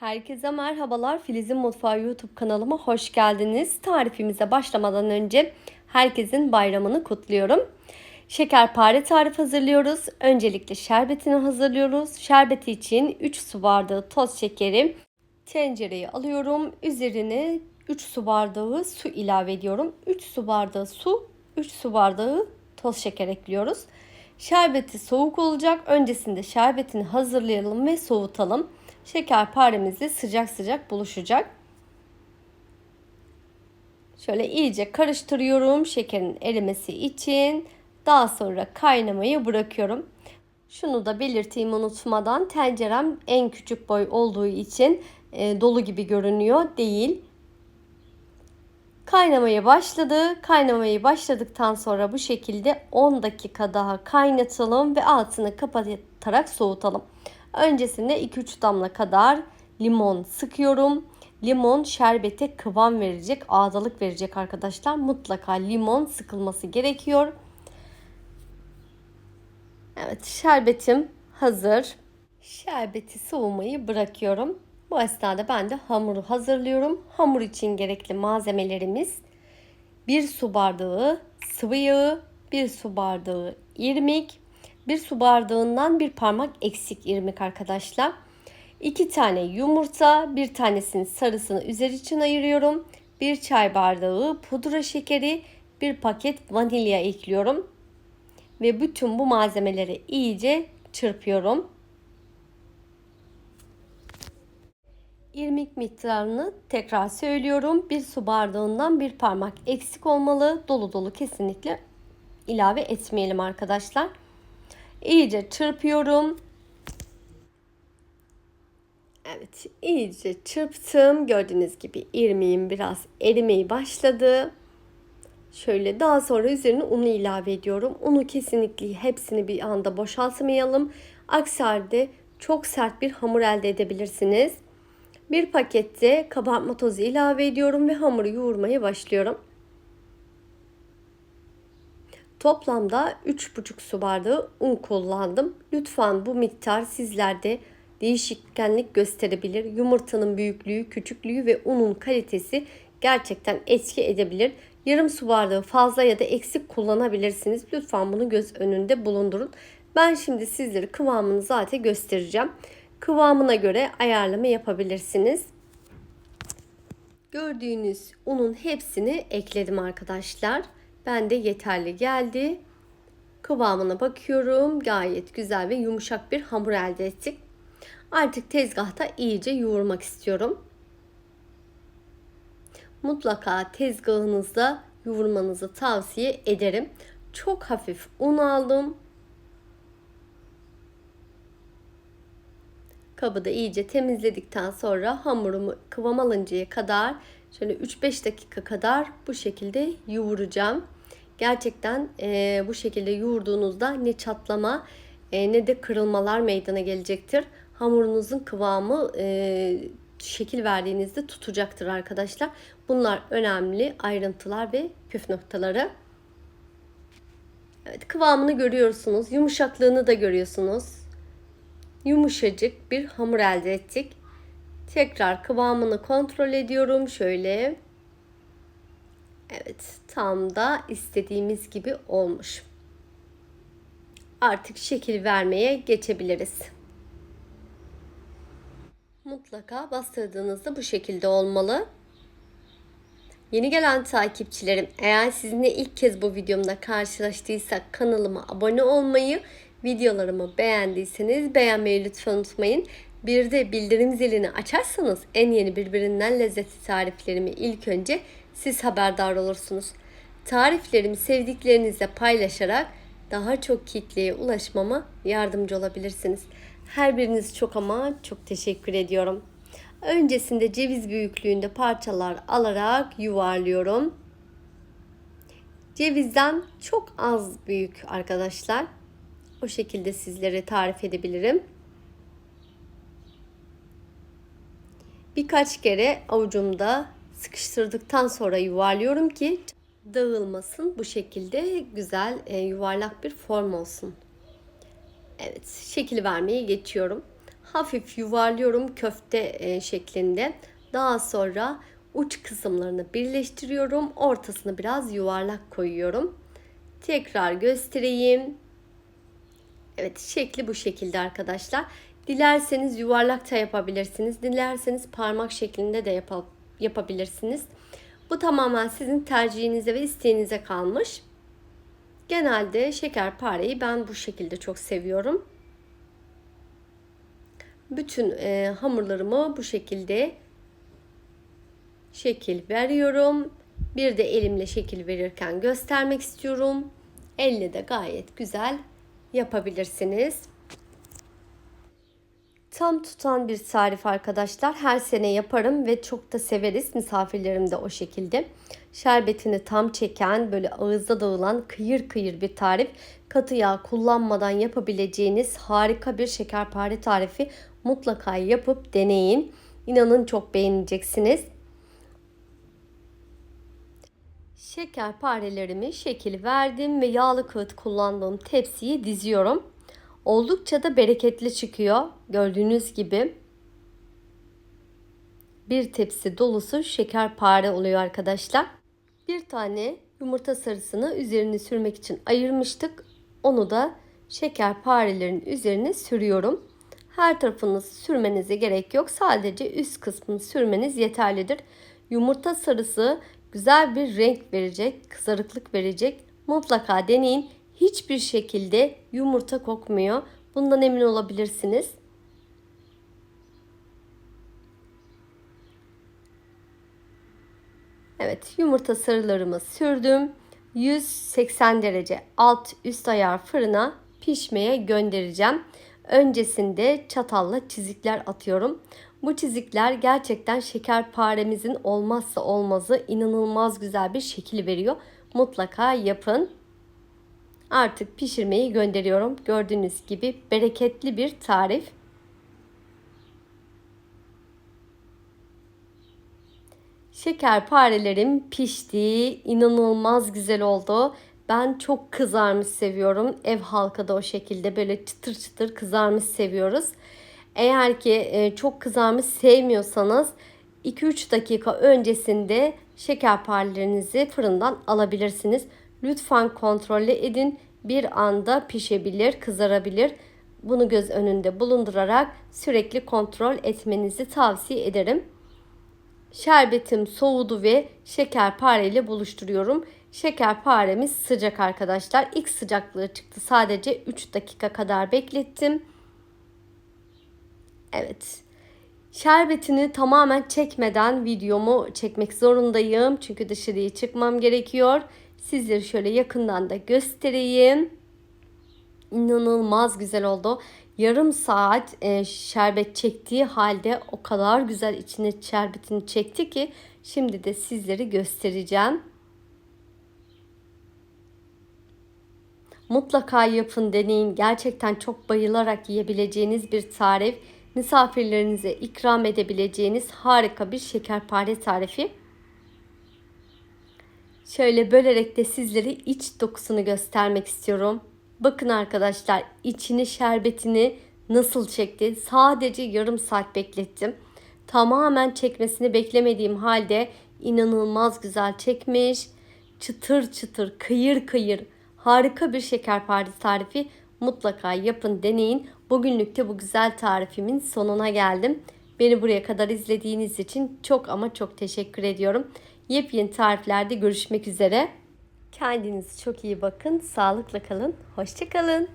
Herkese merhabalar. Filiz'in Mutfağı YouTube kanalıma hoş geldiniz. Tarifimize başlamadan önce herkesin bayramını kutluyorum. Şekerpare tarif hazırlıyoruz. Öncelikle şerbetini hazırlıyoruz. Şerbeti için 3 su bardağı toz şekeri tencereye alıyorum. Üzerine 3 su bardağı su ilave ediyorum. 3 su bardağı su, 3 su bardağı toz şeker ekliyoruz. Şerbeti soğuk olacak. Öncesinde şerbetini hazırlayalım ve soğutalım. Şekerparemizle sıcak sıcak buluşacak. Şöyle iyice karıştırıyorum şekerin erimesi için. Daha sonra kaynamayı bırakıyorum. Şunu da belirteyim unutmadan tencerem en küçük boy olduğu için e, dolu gibi görünüyor değil. Kaynamaya başladı. Kaynamaya başladıktan sonra bu şekilde 10 dakika daha kaynatalım ve altını kapatarak soğutalım. Öncesinde 2-3 damla kadar limon sıkıyorum. Limon şerbete kıvam verecek, ağdalık verecek arkadaşlar. Mutlaka limon sıkılması gerekiyor. Evet, şerbetim hazır. Şerbeti soğumayı bırakıyorum. Bu esnada ben de hamuru hazırlıyorum. Hamur için gerekli malzemelerimiz 1 su bardağı sıvı yağı, 1 su bardağı irmik, 1 su bardağından bir parmak eksik irmik arkadaşlar. 2 tane yumurta, bir tanesinin sarısını üzeri için ayırıyorum. 1 çay bardağı pudra şekeri, bir paket vanilya ekliyorum. Ve bütün bu malzemeleri iyice çırpıyorum. İrmik miktarını tekrar söylüyorum. Bir su bardağından bir parmak eksik olmalı. Dolu dolu kesinlikle ilave etmeyelim arkadaşlar. İyice çırpıyorum. Evet, iyice çırptım. Gördüğünüz gibi irmiğim biraz erimeye başladı. Şöyle daha sonra üzerine unu ilave ediyorum. Unu kesinlikle hepsini bir anda boşaltmayalım. Aksi halde çok sert bir hamur elde edebilirsiniz. Bir pakette kabartma tozu ilave ediyorum ve hamuru yoğurmaya başlıyorum. Toplamda 3,5 su bardağı un kullandım. Lütfen bu miktar sizlerde değişkenlik gösterebilir. Yumurtanın büyüklüğü, küçüklüğü ve unun kalitesi gerçekten etki edebilir. Yarım su bardağı fazla ya da eksik kullanabilirsiniz. Lütfen bunu göz önünde bulundurun. Ben şimdi sizlere kıvamını zaten göstereceğim. Kıvamına göre ayarlama yapabilirsiniz. Gördüğünüz unun hepsini ekledim arkadaşlar. Ben de yeterli geldi. Kıvamına bakıyorum. Gayet güzel ve yumuşak bir hamur elde ettik. Artık tezgahta iyice yoğurmak istiyorum. Mutlaka tezgahınızda yoğurmanızı tavsiye ederim. Çok hafif un aldım. Kabı da iyice temizledikten sonra hamurumu kıvam alıncaya kadar şöyle 3-5 dakika kadar bu şekilde yoğuracağım. Gerçekten e, bu şekilde yoğurduğunuzda ne çatlama e, ne de kırılmalar meydana gelecektir. Hamurunuzun kıvamı e, şekil verdiğinizde tutacaktır arkadaşlar. Bunlar önemli ayrıntılar ve püf noktaları. Evet kıvamını görüyorsunuz. Yumuşaklığını da görüyorsunuz. Yumuşacık bir hamur elde ettik. Tekrar kıvamını kontrol ediyorum. Şöyle. Evet tam da istediğimiz gibi olmuş. Artık şekil vermeye geçebiliriz. Mutlaka bastırdığınızda bu şekilde olmalı. Yeni gelen takipçilerim eğer sizinle ilk kez bu videomda karşılaştıysak kanalıma abone olmayı, videolarımı beğendiyseniz beğenmeyi lütfen unutmayın. Bir de bildirim zilini açarsanız en yeni birbirinden lezzetli tariflerimi ilk önce siz haberdar olursunuz. Tariflerimi sevdiklerinizle paylaşarak daha çok kitleye ulaşmama yardımcı olabilirsiniz. Her biriniz çok ama çok teşekkür ediyorum. Öncesinde ceviz büyüklüğünde parçalar alarak yuvarlıyorum. Cevizden çok az büyük arkadaşlar. O şekilde sizlere tarif edebilirim. Birkaç kere avucumda sıkıştırdıktan sonra yuvarlıyorum ki dağılmasın. Bu şekilde güzel e, yuvarlak bir form olsun. Evet, şekil vermeye geçiyorum. hafif yuvarlıyorum köfte e, şeklinde. Daha sonra uç kısımlarını birleştiriyorum. Ortasını biraz yuvarlak koyuyorum. Tekrar göstereyim. Evet şekli bu şekilde arkadaşlar. Dilerseniz yuvarlak da yapabilirsiniz. Dilerseniz parmak şeklinde de yap yapabilirsiniz. Bu tamamen sizin tercihinize ve isteğinize kalmış. Genelde şekerpareyi ben bu şekilde çok seviyorum. Bütün e, hamurlarımı bu şekilde şekil veriyorum. Bir de elimle şekil verirken göstermek istiyorum. Elle de gayet güzel yapabilirsiniz. Tam tutan bir tarif arkadaşlar. Her sene yaparım ve çok da severiz. Misafirlerim de o şekilde. Şerbetini tam çeken, böyle ağızda dağılan kıyır kıyır bir tarif. Katı yağ kullanmadan yapabileceğiniz harika bir şekerpare tarifi. Mutlaka yapıp deneyin. İnanın çok beğeneceksiniz. Şekerparelerimi şekil verdim ve yağlı kağıt kullandığım tepsiyi diziyorum. Oldukça da bereketli çıkıyor. Gördüğünüz gibi bir tepsi dolusu şekerpare oluyor arkadaşlar. Bir tane yumurta sarısını üzerini sürmek için ayırmıştık. Onu da şekerparelerin üzerine sürüyorum. Her tarafını sürmenize gerek yok. Sadece üst kısmını sürmeniz yeterlidir. Yumurta sarısı güzel bir renk verecek, kızarıklık verecek. Mutlaka deneyin. Hiçbir şekilde yumurta kokmuyor. Bundan emin olabilirsiniz. Evet, yumurta sarılarımı sürdüm. 180 derece alt üst ayar fırına pişmeye göndereceğim. Öncesinde çatalla çizikler atıyorum. Bu çizikler gerçekten şekerparemizin olmazsa olmazı inanılmaz güzel bir şekil veriyor. Mutlaka yapın. Artık pişirmeyi gönderiyorum. Gördüğünüz gibi bereketli bir tarif. Şekerparelerim pişti. İnanılmaz güzel oldu. Ben çok kızarmış seviyorum. Ev halkı da o şekilde böyle çıtır çıtır kızarmış seviyoruz. Eğer ki e, çok kızarmış sevmiyorsanız 2-3 dakika öncesinde şekerparelerinizi fırından alabilirsiniz. Lütfen kontrollü edin. Bir anda pişebilir, kızarabilir. Bunu göz önünde bulundurarak sürekli kontrol etmenizi tavsiye ederim. Şerbetim soğudu ve şekerpare ile buluşturuyorum. Şekerparemiz sıcak arkadaşlar. İlk sıcaklığı çıktı. Sadece 3 dakika kadar beklettim. Evet. Şerbetini tamamen çekmeden videomu çekmek zorundayım. Çünkü dışarıya çıkmam gerekiyor. Sizleri şöyle yakından da göstereyim. İnanılmaz güzel oldu. Yarım saat e, şerbet çektiği halde o kadar güzel içine şerbetini çekti ki şimdi de sizleri göstereceğim. Mutlaka yapın deneyin. Gerçekten çok bayılarak yiyebileceğiniz bir tarif. Misafirlerinize ikram edebileceğiniz harika bir şekerpare tarifi. Şöyle bölerek de sizlere iç dokusunu göstermek istiyorum. Bakın arkadaşlar içini şerbetini nasıl çekti. Sadece yarım saat beklettim. Tamamen çekmesini beklemediğim halde inanılmaz güzel çekmiş. Çıtır çıtır kıyır kıyır harika bir şekerpare tarifi mutlaka yapın deneyin. Bugünlük de bu güzel tarifimin sonuna geldim. Beni buraya kadar izlediğiniz için çok ama çok teşekkür ediyorum. Yepyeni tariflerde görüşmek üzere. Kendinize çok iyi bakın. Sağlıkla kalın. Hoşçakalın.